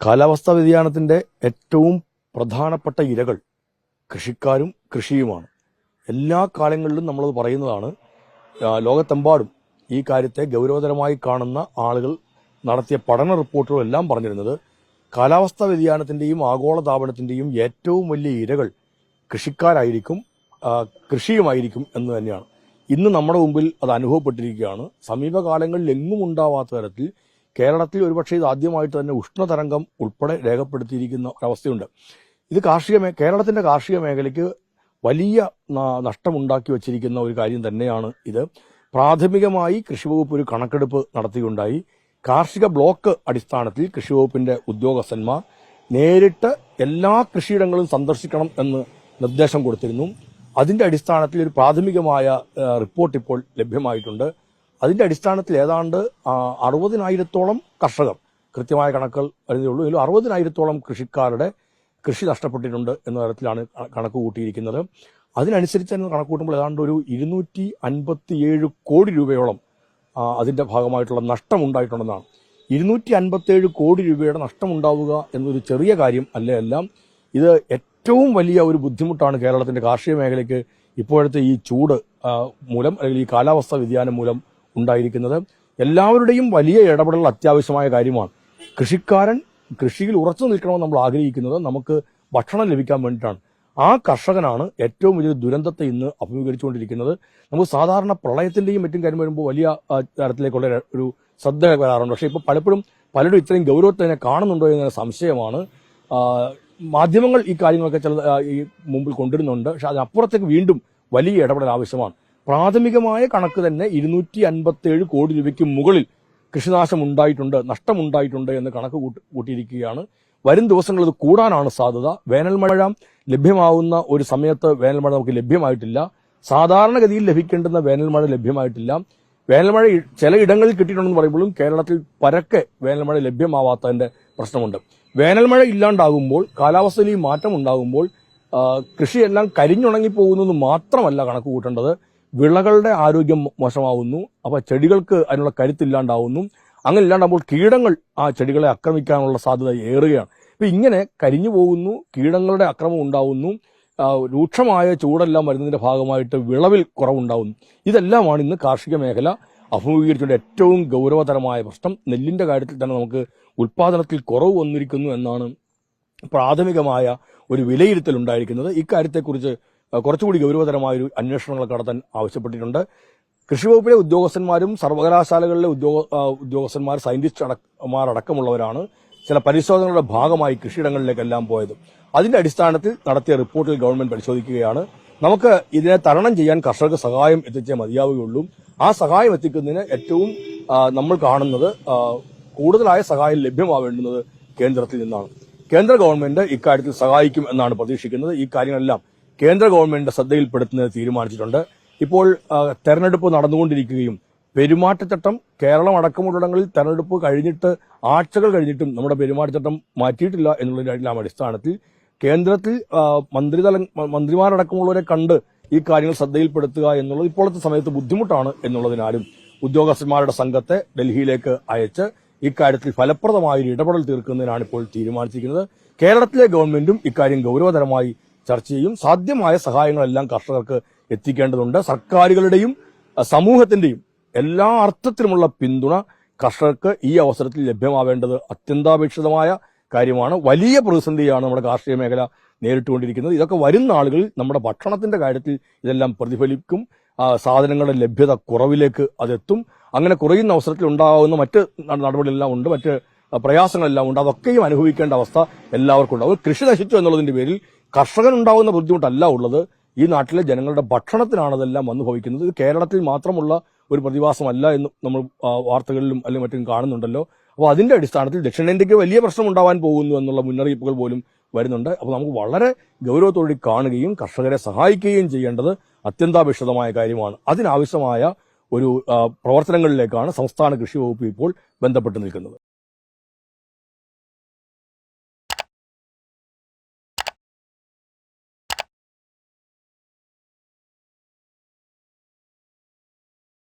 കാലാവസ്ഥാ വ്യതിയാനത്തിന്റെ ഏറ്റവും പ്രധാനപ്പെട്ട ഇരകൾ കൃഷിക്കാരും കൃഷിയുമാണ്. എല്ലാ കാലങ്ങളിലും നമ്മളത് പറയുന്നതാണ് ലോകത്തെമ്പാടും ഈ കാര്യത്തെ ഗൗരവതരമായി കാണുന്ന ആളുകൾ നടത്തിയ പഠന റിപ്പോർട്ടുകളെല്ലാം പറഞ്ഞിരുന്നത് കാലാവസ്ഥാ വ്യതിയാനത്തിന്റെയും ആഗോളതാപനത്തിന്റെയും ഏറ്റവും വലിയ ഇരകൾ കൃഷിക്കാരായിരിക്കും കൃഷിയുമായിരിക്കും എന്ന് തന്നെയാണ്. ഇന്ന് നമ്മുടെ മുമ്പിൽ അത് അനുഭവപ്പെട്ടിരിക്കുകയാണ്. സമീപകാലങ്ങളിൽ എങ്ങും ഉണ്ടാവാത്ത തരത്തിൽ കേരളത്തിൽ ഒരുപക്ഷെ ഇത് ആദ്യമായിട്ട് തന്നെ ഉഷ്ണതരംഗം ഉൾപ്പെടെ രേഖപ്പെടുത്തിയിരിക്കുന്ന ഒരവസ്ഥയുണ്ട്. ഇത് കാർഷിക മേ കേരളത്തിന്റെ കാർഷിക മേഖലയ്ക്ക് വലിയ നഷ്ടമുണ്ടാക്കി വച്ചിരിക്കുന്ന ഒരു കാര്യം തന്നെയാണ് ഇത്. പ്രാഥമികമായി കൃഷിവകുപ്പ് ഒരു കണക്കെടുപ്പ് നടത്തിയുണ്ടായി. കാർഷിക ബ്ലോക്ക് അടിസ്ഥാനത്തിൽ കൃഷിവകുപ്പിന്റെ ഉദ്യോഗസ്ഥന്മാർ നേരിട്ട് എല്ലാ കൃഷിയിടങ്ങളും സന്ദർശിക്കണം എന്ന് നിർദ്ദേശം കൊടുത്തിരുന്നു. അതിന്റെ അടിസ്ഥാനത്തിൽ ഒരു പ്രാഥമികമായ റിപ്പോർട്ട് ഇപ്പോൾ ലഭ്യമായിട്ടുണ്ട്. അതിന്റെ അടിസ്ഥാനത്തിൽ ഏതാണ്ട് അറുപതിനായിരത്തോളം കർഷകർ കൃത്യമായ കണക്കുകൾ വരുന്നേ ഉള്ളൂ. ഇതിൽ അറുപതിനായിരത്തോളം കൃഷിക്കാരുടെ കൃഷി നഷ്ടപ്പെട്ടിട്ടുണ്ട് എന്ന തരത്തിലാണ് കണക്ക് കൂട്ടിയിരിക്കുന്നത്. അതിനനുസരിച്ച് തന്നെ കണക്ക് കൂട്ടുമ്പോൾ ഏതാണ്ട് ഒരു ഇരുന്നൂറ്റി അൻപത്തിയേഴ് കോടി രൂപയോളം അതിന്റെ ഭാഗമായിട്ടുള്ള നഷ്ടമുണ്ടായിട്ടുണ്ടെന്നാണ്. ഇരുന്നൂറ്റി അൻപത്തിയേഴ് കോടി രൂപയുടെ നഷ്ടമുണ്ടാവുക എന്നൊരു ചെറിയ കാര്യം അല്ലേ എല്ലാം. ഇത് ഏറ്റവും വലിയ ഒരു ബുദ്ധിമുട്ടാണ് കേരളത്തിന്റെ കാർഷിക മേഖലയ്ക്ക് ഇപ്പോഴത്തെ ഈ ചൂട് മൂലം അല്ലെങ്കിൽ ഈ കാലാവസ്ഥാ വ്യതിയാനം മൂലം ഉണ്ടായിരിക്കുന്നത് എല്ലാവരുടെയും വലിയ ഇടപെടൽ അത്യാവശ്യമായ കാര്യമാണ്. കൃഷിക്കാരൻ കൃഷിയിൽ ഉറച്ചു നിൽക്കണമെന്ന് നമ്മൾ ആഗ്രഹിക്കുന്നത് നമുക്ക് ഭക്ഷണം ലഭിക്കാൻ വേണ്ടിയിട്ടാണ്. ആ കർഷകനാണ് ഏറ്റവും വലിയ ദുരന്തത്തെ ഇന്ന് അഭിമുഖീകരിച്ചുകൊണ്ടിരിക്കുന്നത്. നമുക്ക് സാധാരണ പ്രളയത്തിന്റെയും മറ്റും കാര്യം വരുമ്പോൾ വലിയ തരത്തിലേക്കുള്ള ഒരു- ശ്രദ്ധ വരാറുണ്ട്. പക്ഷേ ഇപ്പോൾ പലപ്പോഴും പലരും ഇത്രയും ഗൗരവത്തെ തന്നെ കാണുന്നുണ്ടോ എന്ന സംശയമാണ്. മാധ്യമങ്ങൾ ഈ കാര്യങ്ങളൊക്കെ ചില ഈ മുമ്പിൽ കൊണ്ടുവരുന്നുണ്ട്. പക്ഷെ അതിനപ്പുറത്തേക്ക് വീണ്ടും വലിയ ഇടപെടൽ ആവശ്യമാണ്. പ്രാഥമികമായ കണക്ക് തന്നെ ഇരുന്നൂറ്റി അൻപത്തേഴ് കോടി രൂപയ്ക്ക് മുകളിൽ കൃഷിനാശം ഉണ്ടായിട്ടുണ്ട് നഷ്ടമുണ്ടായിട്ടുണ്ട് എന്ന് കണക്ക് കൂട്ടി- കൂട്ടിയിരിക്കുകയാണ്. വരും ദിവസങ്ങളിൽ ഇത് കൂടാനാണ് സാധ്യത. വേനൽമഴ ലഭ്യമാവുന്ന ഒരു സമയത്ത് വേനൽമഴ നമുക്ക് ലഭ്യമായിട്ടില്ല. സാധാരണഗതിയിൽ ലഭിക്കേണ്ടുന്ന വേനൽമഴ ലഭ്യമായിട്ടില്ല. വേനൽമഴ ചില ഇടങ്ങളിൽ കിട്ടിയിട്ടുണ്ടെന്ന് പറയുമ്പോഴും കേരളത്തിൽ പരക്കെ വേനൽമഴ ലഭ്യമാവാത്തതിന്റെ പ്രശ്നമുണ്ട്. വേനൽമഴ ഇല്ലാണ്ടാകുമ്പോൾ കാലാവസ്ഥയിൽ മാറ്റം ഉണ്ടാകുമ്പോൾ കൃഷിയെല്ലാം കരിഞ്ഞുണങ്ങി പോകുന്നത് മാത്രമല്ല കണക്ക് കൂട്ടേണ്ടത്. വിളകളുടെ ആരോഗ്യം മോശമാവുന്നു. അപ്പൊ ചെടികൾക്ക് അതിനുള്ള കരുത്തില്ലാണ്ടാവുന്നു. അങ്ങനെ ഇല്ലാണ്ടാകുമ്പോൾ കീടങ്ങൾ ആ ചെടികളെ ആക്രമിക്കാനുള്ള സാധ്യത ഏറുകയാണ്. ഇപ്പൊ ഇങ്ങനെ കരിഞ്ഞു പോകുന്നു കീടങ്ങളുടെ അക്രമം ഉണ്ടാവുന്നു. രൂക്ഷമായ ചൂടെല്ലാം വരുന്നതിന്റെ ഭാഗമായിട്ട് വിളവിൽ കുറവുണ്ടാവുന്നു. ഇതെല്ലാമാണ് ഇന്ന് കാർഷിക മേഖല അഭിമുഖീകരിച്ചുകൊണ്ട് ഏറ്റവും ഗൗരവതരമായ പ്രശ്നം. നെല്ലിന്റെ കാര്യത്തിൽ തന്നെ നമുക്ക് ഉൽപാദനത്തിൽ കുറവ് വന്നിരിക്കുന്നു എന്നാണ് പ്രാഥമികമായ ഒരു വിലയിരുത്തൽ ഉണ്ടായിരിക്കുന്നത്. ഇക്കാര്യത്തെക്കുറിച്ച് കുറച്ചുകൂടി ഗൗരവതരമായൊരു അന്വേഷണങ്ങൾ നടത്താൻ ആവശ്യപ്പെട്ടിട്ടുണ്ട്. കൃഷി വകുപ്പിലെ ഉദ്യോഗസ്ഥന്മാരും സർവകലാശാലകളിലെ ഉദ്യോഗ ഉദ്യോഗസ്ഥന്മാർ സയന്റിസ്റ്റ് അടക്കമാർ അടക്കമുള്ളവരാണ് ചില പരിശോധനകളുടെ ഭാഗമായി കൃഷിയിടങ്ങളിലേക്കെല്ലാം പോയത്. അതിന്റെ അടിസ്ഥാനത്തിൽ നടത്തിയ റിപ്പോർട്ടിൽ ഗവൺമെന്റ് പരിശോധിക്കുകയാണ്. നമുക്ക് ഇതിനെ തരണം ചെയ്യാൻ കർഷകർക്ക് സഹായം എത്തിച്ചേ മതിയാവുകയുള്ളൂ. ആ സഹായം എത്തിക്കുന്നതിന് ഏറ്റവും നമ്മൾ കാണുന്നത് കൂടുതലായ സഹായം ലഭ്യമാവേണ്ടുന്നത് കേന്ദ്രത്തിൽ നിന്നാണ്. കേന്ദ്ര ഗവൺമെന്റ് ഇക്കാര്യത്തിൽ സഹായിക്കും എന്നാണ് പ്രതീക്ഷിക്കുന്നത്. ഈ കാര്യങ്ങളെല്ലാം കേന്ദ്ര ഗവൺമെന്റിന്റെ ശ്രദ്ധയിൽപ്പെടുത്തുന്നത് തീരുമാനിച്ചിട്ടുണ്ട്. ഇപ്പോൾ തെരഞ്ഞെടുപ്പ് നടന്നുകൊണ്ടിരിക്കുകയും പെരുമാറ്റച്ചട്ടം കേരളം അടക്കമുള്ളിടങ്ങളിൽ തെരഞ്ഞെടുപ്പ് കഴിഞ്ഞിട്ട് ആഴ്ചകൾ കഴിഞ്ഞിട്ടും നമ്മുടെ പെരുമാറ്റച്ചട്ടം മാറ്റിയിട്ടില്ല എന്നുള്ളതിന്റെ അടിസ്ഥാനത്തിൽ കേന്ദ്രത്തിൽ മന്ത്രിതല മന്ത്രിമാരടക്കമുള്ളവരെ കണ്ട് ഈ കാര്യങ്ങൾ ശ്രദ്ധയിൽപ്പെടുത്തുക എന്നുള്ളത് ഇപ്പോഴത്തെ സമയത്ത് ബുദ്ധിമുട്ടാണ് എന്നുള്ളതിനാലും ഉദ്യോഗസ്ഥന്മാരുടെ സംഘത്തെ ഡൽഹിയിലേക്ക് അയച്ച് ഇക്കാര്യത്തിൽ ഫലപ്രദമായ ഒരു ഇടപെടൽ തീർക്കുന്നതിനാണ് ഇപ്പോൾ തീരുമാനിച്ചിരിക്കുന്നത്. കേരളത്തിലെ ഗവൺമെന്റും ഇക്കാര്യം ഗൗരവതരമായി ചർച്ച ചെയ്യും. സാധ്യമായ സഹായങ്ങളെല്ലാം കർഷകർക്ക് എത്തിക്കേണ്ടതുണ്ട്. സർക്കാരുകളുടെയും സമൂഹത്തിന്റെയും എല്ലാ അർത്ഥത്തിലുമുള്ള പിന്തുണ കർഷകർക്ക് ഈ അവസരത്തിൽ ലഭ്യമാവേണ്ടത് അത്യന്താപേക്ഷിതമായ കാര്യമാണ്. വലിയ പ്രതിസന്ധിയാണ് നമ്മുടെ കാർഷിക മേഖല നേരിട്ടുകൊണ്ടിരിക്കുന്നത്. ഇതൊക്കെ വരും നാളുകളിൽ നമ്മുടെ ഭക്ഷണത്തിന്റെ കാര്യത്തിൽ ഇതെല്ലാം പ്രതിഫലിക്കും. സാധനങ്ങളുടെ ലഭ്യത കുറവിലേക്ക് അതെത്തും. അങ്ങനെ കുറയുന്ന അവസരത്തിൽ ഉണ്ടാകുന്ന മറ്റ് നടപടികളെല്ലാം ഉണ്ട്. മറ്റ് പ്രയാസങ്ങളെല്ലാം ഉണ്ട്. അതൊക്കെയും അനുഭവിക്കേണ്ട അവസ്ഥ എല്ലാവർക്കും ഉണ്ടാവും കൃഷി നശിച്ചു എന്നുള്ളതിന്റെ പേരിൽ കർഷകനുണ്ടാകുന്ന ബുദ്ധിമുട്ടല്ല ഉള്ളത്. ഈ നാട്ടിലെ ജനങ്ങളുടെ ഭക്ഷണത്തിനാണ് അതെല്ലാം വന്നു ഭവിക്കുന്നത്. ഇത് കേരളത്തിൽ മാത്രമുള്ള ഒരു പ്രതിഭാസമല്ല എന്ന് നമ്മൾ വാർത്തകളിലും അല്ലെങ്കിൽ മറ്റും കാണുന്നുണ്ടല്ലോ. അപ്പോൾ അതിന്റെ അടിസ്ഥാനത്തിൽ ദക്ഷിണേന്ത്യക്ക് വലിയ പ്രശ്നം ഉണ്ടാവാൻ പോകുന്നു എന്നുള്ള മുന്നറിയിപ്പുകൾ പോലും വരുന്നുണ്ട്. അപ്പോൾ നമുക്ക് വളരെ ഗൗരവത്തോടെ കാണുകയും കർഷകരെ സഹായിക്കുകയും ചെയ്യേണ്ടത് അത്യന്താപേക്ഷിതമായ കാര്യമാണ്. അതിനാവശ്യമായ ഒരു പ്രവർത്തനങ്ങളിലേക്കാണ് സംസ്ഥാന കൃഷി വകുപ്പ് ഇപ്പോൾ ബന്ധപ്പെട്ട് നിൽക്കുന്നത്.